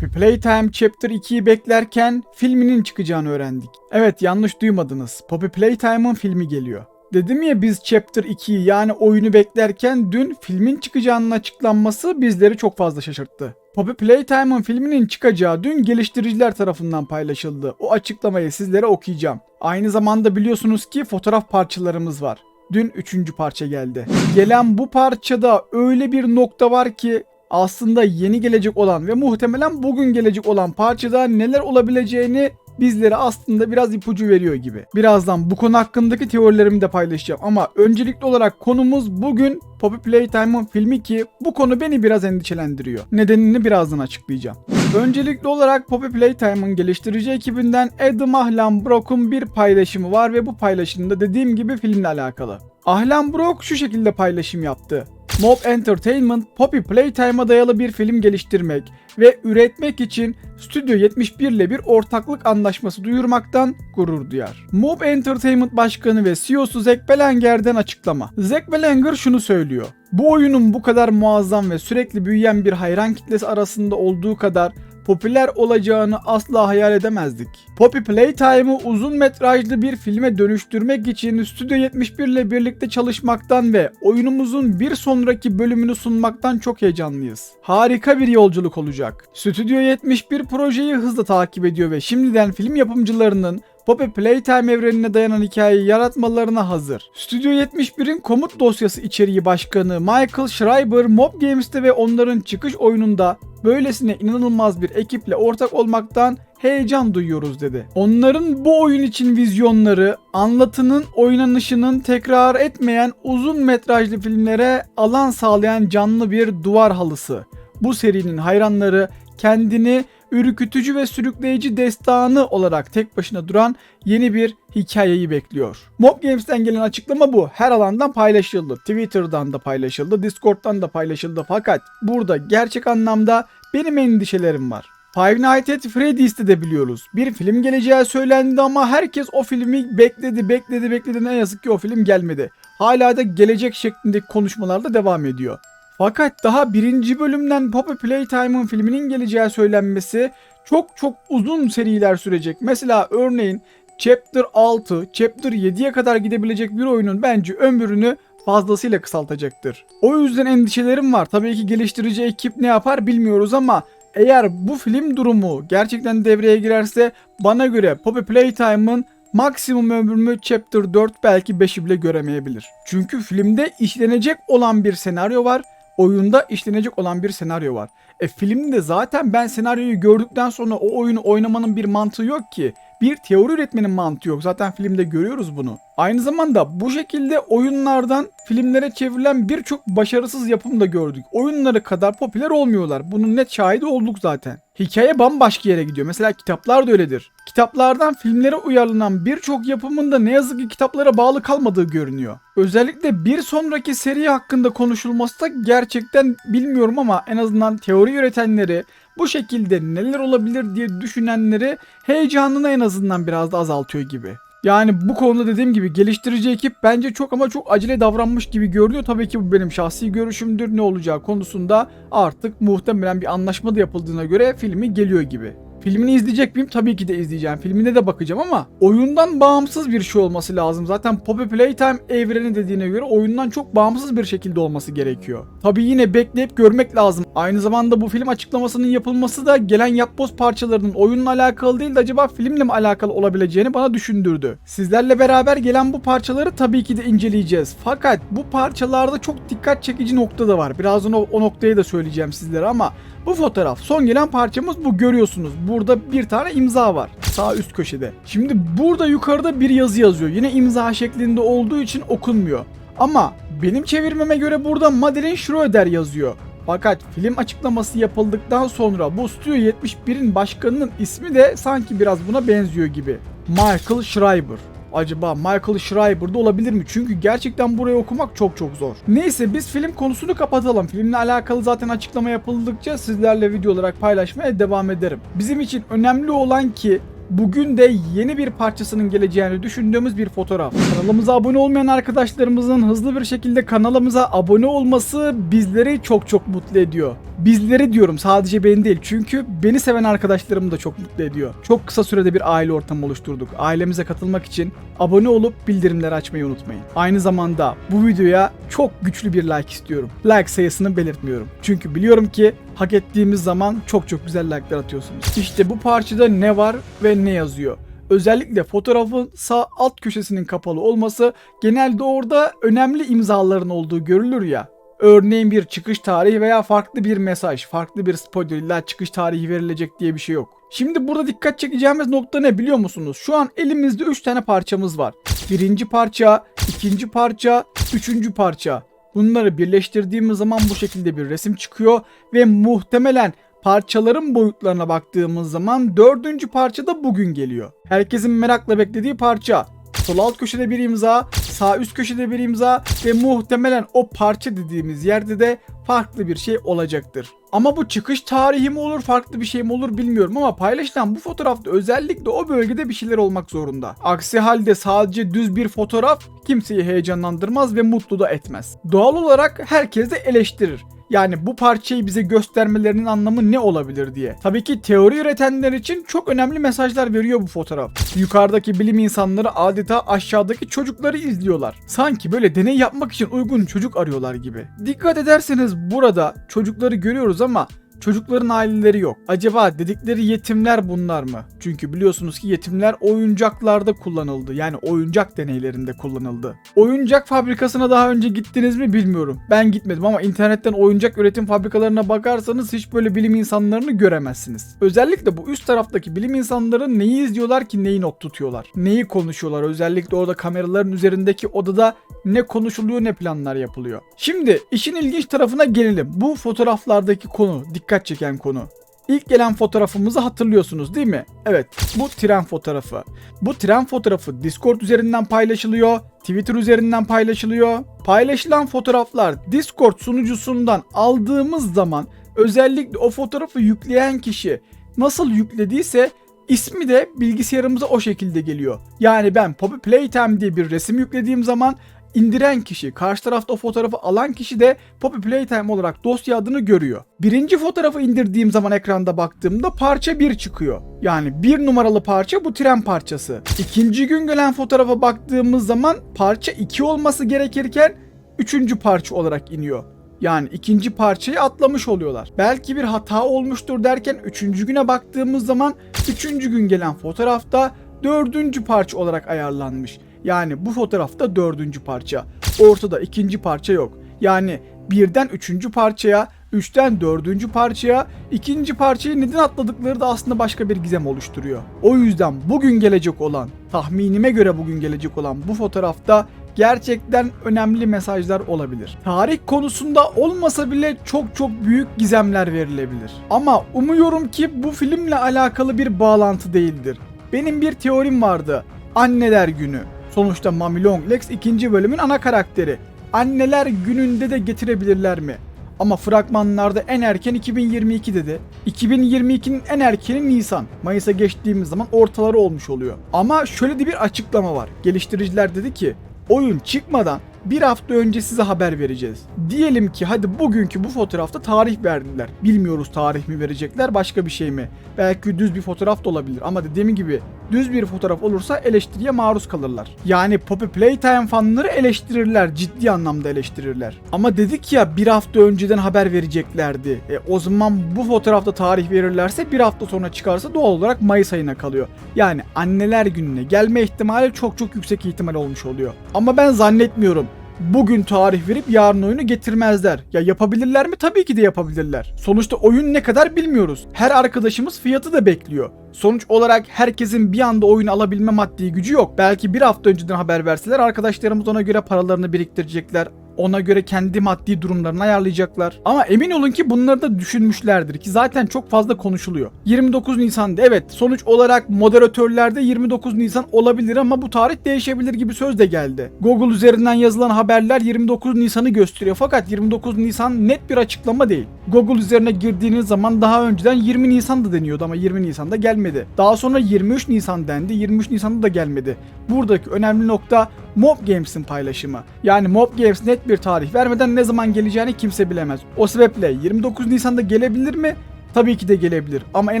Poppy Playtime Chapter 2'yi beklerken filminin çıkacağını öğrendik. Evet yanlış duymadınız. Poppy Playtime'ın filmi geliyor. Dedim ya biz Chapter 2'yi yani oyunu beklerken dün filmin çıkacağının açıklanması bizleri çok fazla şaşırttı. Poppy Playtime'ın filminin çıkacağı dün geliştiriciler tarafından paylaşıldı. O açıklamayı sizlere okuyacağım. Aynı zamanda biliyorsunuz ki fotoğraf parçalarımız var. Dün üçüncü parça geldi. Gelen bu parçada öyle bir nokta var ki aslında yeni gelecek olan ve muhtemelen bugün gelecek olan parçada neler olabileceğini bizlere aslında biraz ipucu veriyor gibi. Birazdan bu konu hakkındaki teorilerimi de paylaşacağım ama öncelikli olarak konumuz bugün Poppy Playtime'ın filmi ki bu konu beni biraz endişelendiriyor. Nedenini birazdan açıklayacağım. Öncelikli olarak Poppy Playtime'ın geliştirici ekibinden Adam Ahlam Brock'un bir paylaşımı var ve bu paylaşımda dediğim gibi filmle alakalı. Ahlam Brock şu şekilde paylaşım yaptı. Mob Entertainment, Poppy Playtime'a dayalı bir film geliştirmek ve üretmek için Studio 71 ile bir ortaklık anlaşması duyurmaktan gurur duyar. Mob Entertainment Başkanı ve CEO'su Zack Belanger'den açıklama. Zack Belanger şunu söylüyor. Bu oyunun bu kadar muazzam ve sürekli büyüyen bir hayran kitlesi arasında olduğu kadar popüler olacağını asla hayal edemezdik. Poppy Playtime'ı uzun metrajlı bir filme dönüştürmek için Studio 71 ile birlikte çalışmaktan ve oyunumuzun bir sonraki bölümünü sunmaktan çok heyecanlıyız. Harika bir yolculuk olacak. Studio 71 projeyi hızla takip ediyor ve şimdiden film yapımcılarının Poppy Playtime evrenine dayanan hikayeyi yaratmalarına hazır. Studio 71'in komut dosyası içeriği başkanı Michael Schreiber Mob Games'te ve onların çıkış oyununda böylesine inanılmaz bir ekiple ortak olmaktan heyecan duyuyoruz dedi. Onların bu oyun için vizyonları, anlatının oynanışının tekrar etmeyen uzun metrajlı filmlere alan sağlayan canlı bir duvar halısı. Bu serinin hayranları kendini ürkütücü ve sürükleyici destanı olarak tek başına duran yeni bir hikayeyi bekliyor. Mob Games'ten gelen açıklama bu. Her alandan paylaşıldı. Twitter'dan da paylaşıldı, Discord'dan da paylaşıldı. Fakat burada gerçek anlamda benim endişelerim var. Five Nights at Freddy's'te de biliyoruz. Bir film geleceği söylendi ama herkes o filmi bekledi, bekledi, bekledi. Ne yazık ki o film gelmedi. Hala da gelecek şeklindeki konuşmalar da devam ediyor. Fakat daha birinci bölümden Poppy Playtime'ın filminin geleceği söylenmesi çok çok uzun seriler sürecek. Mesela örneğin Chapter 6, Chapter 7'ye kadar gidebilecek bir oyunun bence ömrünü fazlasıyla kısaltacaktır. O yüzden endişelerim var. Tabii ki geliştirici ekip ne yapar bilmiyoruz ama eğer bu film durumu gerçekten devreye girerse bana göre Poppy Playtime'ın maksimum ömrümü Chapter 4 belki 5'i bile göremeyebilir. Çünkü filmde işlenecek olan bir senaryo var oyunda işlenecek olan bir senaryo var. E filmde zaten ben senaryoyu gördükten sonra o oyunu oynamanın bir mantığı yok ki. Bir teori üretmenin mantığı yok. Zaten filmde görüyoruz bunu. Aynı zamanda bu şekilde oyunlardan filmlere çevrilen birçok başarısız yapım da gördük. Oyunları kadar popüler olmuyorlar. Bunun net şahidi olduk zaten. Hikaye bambaşka yere gidiyor. Mesela kitaplar da öyledir. Kitaplardan filmlere uyarlanan birçok yapımın ne yazık ki kitaplara bağlı kalmadığı görünüyor. Özellikle bir sonraki seri hakkında konuşulması da gerçekten bilmiyorum ama en azından teori üretenleri bu şekilde neler olabilir diye düşünenleri heyecanını en azından biraz da azaltıyor gibi. Yani bu konuda dediğim gibi geliştirici ekip bence çok ama çok acele davranmış gibi görünüyor. Tabii ki bu benim şahsi görüşümdür. Ne olacağı konusunda artık muhtemelen bir anlaşma da yapıldığına göre filmi geliyor gibi. Filmini izleyecek miyim? Tabii ki de izleyeceğim. Filmine de bakacağım ama oyundan bağımsız bir şey olması lazım. Zaten Poppy Playtime evreni dediğine göre oyundan çok bağımsız bir şekilde olması gerekiyor. Tabii yine bekleyip görmek lazım. Aynı zamanda bu film açıklamasının yapılması da gelen yapboz parçalarının oyunla alakalı değil de acaba filmle mi alakalı olabileceğini bana düşündürdü. Sizlerle beraber gelen bu parçaları tabii ki de inceleyeceğiz. Fakat bu parçalarda çok dikkat çekici nokta da var. Birazdan o, o noktayı da söyleyeceğim sizlere ama bu fotoğraf son gelen parçamız bu görüyorsunuz. Burada bir tane imza var. Sağ üst köşede. Şimdi burada yukarıda bir yazı yazıyor. Yine imza şeklinde olduğu için okunmuyor. Ama benim çevirmeme göre burada Madeline Schroeder yazıyor. Fakat film açıklaması yapıldıktan sonra bu Studio 71'in başkanının ismi de sanki biraz buna benziyor gibi. Michael Schreiber. Acaba Michael Schreiber'da olabilir mi? Çünkü gerçekten burayı okumak çok çok zor. Neyse biz film konusunu kapatalım. Filmle alakalı zaten açıklama yapıldıkça sizlerle video olarak paylaşmaya devam ederim. Bizim için önemli olan ki Bugün de yeni bir parçasının geleceğini düşündüğümüz bir fotoğraf. Kanalımıza abone olmayan arkadaşlarımızın hızlı bir şekilde kanalımıza abone olması bizleri çok çok mutlu ediyor. Bizleri diyorum sadece beni değil çünkü beni seven arkadaşlarımı da çok mutlu ediyor. Çok kısa sürede bir aile ortamı oluşturduk. Ailemize katılmak için abone olup bildirimleri açmayı unutmayın. Aynı zamanda bu videoya çok güçlü bir like istiyorum. Like sayısını belirtmiyorum. Çünkü biliyorum ki hak ettiğimiz zaman çok çok güzel like'lar atıyorsunuz. İşte bu parçada ne var ve ne yazıyor. Özellikle fotoğrafın sağ alt köşesinin kapalı olması genelde orada önemli imzaların olduğu görülür ya. Örneğin bir çıkış tarihi veya farklı bir mesaj, farklı bir spoiler illa çıkış tarihi verilecek diye bir şey yok. Şimdi burada dikkat çekeceğimiz nokta ne biliyor musunuz? Şu an elimizde 3 tane parçamız var. Birinci parça, ikinci parça, üçüncü parça. Bunları birleştirdiğimiz zaman bu şekilde bir resim çıkıyor ve muhtemelen parçaların boyutlarına baktığımız zaman dördüncü parça da bugün geliyor. Herkesin merakla beklediği parça. Sol alt köşede bir imza, sağ üst köşede bir imza ve muhtemelen o parça dediğimiz yerde de farklı bir şey olacaktır. Ama bu çıkış tarihi mi olur farklı bir şey mi olur bilmiyorum ama paylaşılan bu fotoğrafta özellikle o bölgede bir şeyler olmak zorunda. Aksi halde sadece düz bir fotoğraf kimseyi heyecanlandırmaz ve mutlu da etmez. Doğal olarak herkes de eleştirir. Yani bu parçayı bize göstermelerinin anlamı ne olabilir diye. Tabii ki teori üretenler için çok önemli mesajlar veriyor bu fotoğraf. Yukarıdaki bilim insanları adeta aşağıdaki çocukları izliyorlar. Sanki böyle deney yapmak için uygun çocuk arıyorlar gibi. Dikkat ederseniz burada çocukları görüyoruz ama Çocukların aileleri yok. Acaba dedikleri yetimler bunlar mı? Çünkü biliyorsunuz ki yetimler oyuncaklarda kullanıldı. Yani oyuncak deneylerinde kullanıldı. Oyuncak fabrikasına daha önce gittiniz mi bilmiyorum. Ben gitmedim ama internetten oyuncak üretim fabrikalarına bakarsanız hiç böyle bilim insanlarını göremezsiniz. Özellikle bu üst taraftaki bilim insanları neyi izliyorlar ki neyi not tutuyorlar? Neyi konuşuyorlar? Özellikle orada kameraların üzerindeki odada ne konuşuluyor ne planlar yapılıyor. Şimdi işin ilginç tarafına gelelim. Bu fotoğraflardaki konu, dikkat çeken konu. İlk gelen fotoğrafımızı hatırlıyorsunuz değil mi? Evet, bu tren fotoğrafı. Bu tren fotoğrafı Discord üzerinden paylaşılıyor, Twitter üzerinden paylaşılıyor. Paylaşılan fotoğraflar Discord sunucusundan aldığımız zaman özellikle o fotoğrafı yükleyen kişi nasıl yüklediyse ismi de bilgisayarımıza o şekilde geliyor. Yani ben Poppy Playtime diye bir resim yüklediğim zaman indiren kişi, karşı tarafta o fotoğrafı alan kişi de Poppy Playtime olarak dosya adını görüyor. Birinci fotoğrafı indirdiğim zaman ekranda baktığımda parça 1 çıkıyor. Yani bir numaralı parça bu tren parçası. İkinci gün gelen fotoğrafa baktığımız zaman parça 2 olması gerekirken üçüncü parça olarak iniyor. Yani ikinci parçayı atlamış oluyorlar. Belki bir hata olmuştur derken üçüncü güne baktığımız zaman üçüncü gün gelen fotoğrafta dördüncü parça olarak ayarlanmış. Yani bu fotoğrafta dördüncü parça. Ortada ikinci parça yok. Yani birden üçüncü parçaya, üçten dördüncü parçaya, ikinci parçayı neden atladıkları da aslında başka bir gizem oluşturuyor. O yüzden bugün gelecek olan, tahminime göre bugün gelecek olan bu fotoğrafta gerçekten önemli mesajlar olabilir. Tarih konusunda olmasa bile çok çok büyük gizemler verilebilir. Ama umuyorum ki bu filmle alakalı bir bağlantı değildir. Benim bir teorim vardı. Anneler günü. Sonuçta Mami Long Legs ikinci bölümün ana karakteri. Anneler gününde de getirebilirler mi? Ama fragmanlarda en erken 2022 dedi. 2022'nin en erkeni Nisan. Mayıs'a geçtiğimiz zaman ortaları olmuş oluyor. Ama şöyle de bir açıklama var. Geliştiriciler dedi ki oyun çıkmadan bir hafta önce size haber vereceğiz. Diyelim ki hadi bugünkü bu fotoğrafta tarih verdiler. Bilmiyoruz tarih mi verecekler başka bir şey mi? Belki düz bir fotoğraf da olabilir ama dediğim gibi düz bir fotoğraf olursa eleştiriye maruz kalırlar. Yani Poppy Playtime fanları eleştirirler, ciddi anlamda eleştirirler. Ama dedik ya bir hafta önceden haber vereceklerdi. E, o zaman bu fotoğrafta tarih verirlerse bir hafta sonra çıkarsa doğal olarak Mayıs ayına kalıyor. Yani anneler gününe gelme ihtimali çok çok yüksek ihtimal olmuş oluyor. Ama ben zannetmiyorum bugün tarih verip yarın oyunu getirmezler. Ya yapabilirler mi? Tabii ki de yapabilirler. Sonuçta oyun ne kadar bilmiyoruz. Her arkadaşımız fiyatı da bekliyor. Sonuç olarak herkesin bir anda oyunu alabilme maddi gücü yok. Belki bir hafta önceden haber verseler arkadaşlarımız ona göre paralarını biriktirecekler Ona göre kendi maddi durumlarını ayarlayacaklar. Ama emin olun ki bunları da düşünmüşlerdir ki zaten çok fazla konuşuluyor. 29 Nisan'da evet sonuç olarak moderatörlerde 29 Nisan olabilir ama bu tarih değişebilir gibi söz de geldi. Google üzerinden yazılan haberler 29 Nisan'ı gösteriyor fakat 29 Nisan net bir açıklama değil. Google üzerine girdiğiniz zaman daha önceden 20 Nisan'da deniyordu ama 20 Nisan'da gelmedi. Daha sonra 23 Nisan dendi. 23 Nisan'da da gelmedi. Buradaki önemli nokta Mob Games'in paylaşımı. Yani Mob Games net bir tarih vermeden ne zaman geleceğini kimse bilemez. O sebeple 29 Nisan'da gelebilir mi? Tabii ki de gelebilir ama en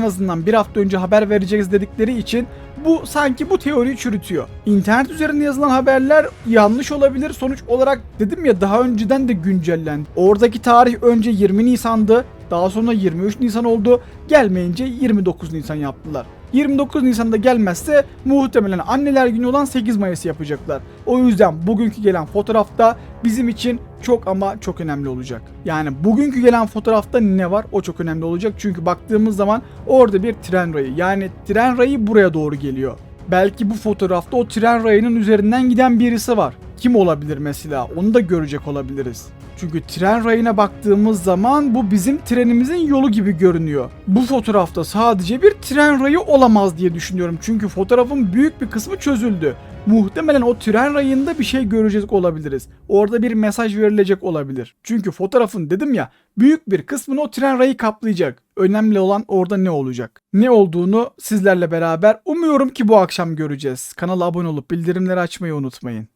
azından bir hafta önce haber vereceğiz dedikleri için bu sanki bu teoriyi çürütüyor. İnternet üzerinde yazılan haberler yanlış olabilir. Sonuç olarak dedim ya daha önceden de güncellendi. Oradaki tarih önce 20 Nisan'dı. Daha sonra 23 Nisan oldu. Gelmeyince 29 Nisan yaptılar. 29 Nisan'da gelmezse muhtemelen anneler günü olan 8 Mayıs yapacaklar. O yüzden bugünkü gelen fotoğrafta bizim için çok ama çok önemli olacak. Yani bugünkü gelen fotoğrafta ne var o çok önemli olacak. Çünkü baktığımız zaman orada bir tren rayı yani tren rayı buraya doğru geliyor. Belki bu fotoğrafta o tren rayının üzerinden giden birisi var. Kim olabilir mesela? Onu da görecek olabiliriz. Çünkü tren rayına baktığımız zaman bu bizim trenimizin yolu gibi görünüyor. Bu fotoğrafta sadece bir tren rayı olamaz diye düşünüyorum. Çünkü fotoğrafın büyük bir kısmı çözüldü. Muhtemelen o tren rayında bir şey görecek olabiliriz. Orada bir mesaj verilecek olabilir. Çünkü fotoğrafın dedim ya büyük bir kısmını o tren rayı kaplayacak. Önemli olan orada ne olacak? Ne olduğunu sizlerle beraber umuyorum ki bu akşam göreceğiz. Kanala abone olup bildirimleri açmayı unutmayın.